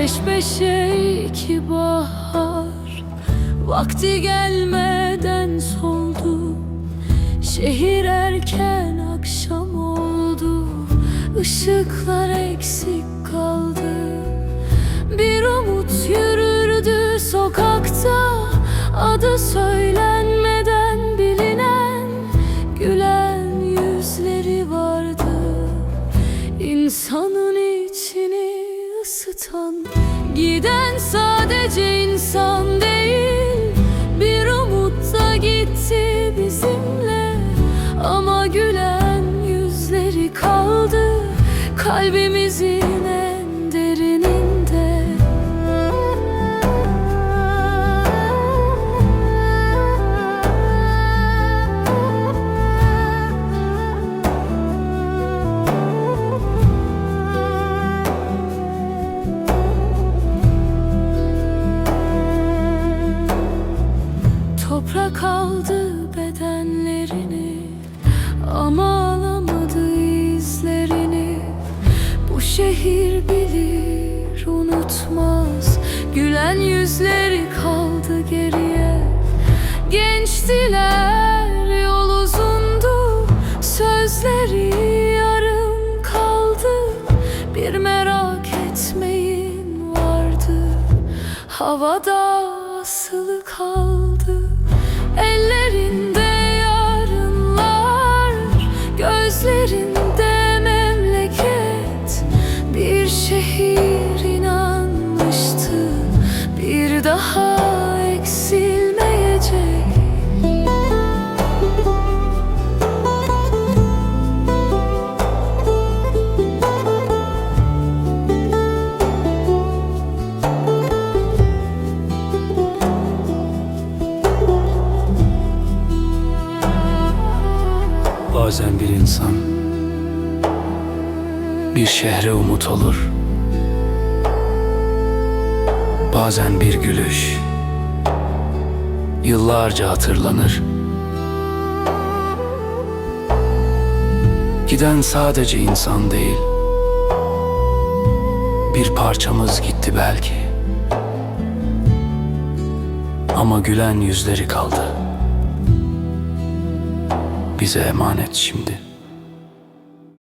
Peş peşe iki bahar. Vakti gelmeden soldu. Şehir erken akşam oldu. Işıklar eksik kaldı. Bir umut yürürdü sokakta. Adı söylenmeden bilinen Gülen yüzleri vardı. İnsanın ısıtan Giden sadece insan değil. Bir umut da gitti bizimle Ama gülen yüzleri kaldı Kalbimizin Toprak aldı bedenlerini Ama alamadı izlerini. Bu şehir bilir unutmaz. Gülen yüzleri kaldı geriye. Gençtiler yol uzundu. Sözleri yarım kaldı. Bir merak etmeyin vardı. Havada asılı kaldı daha eksilmeyecek Bazen bir insan bir şehre umut olur. Bazen bir gülüş yıllarca hatırlanır. Giden sadece insan değil. Bir parçamız gitti belki. Ama gülen yüzleri kaldı. Bize emanet şimdi.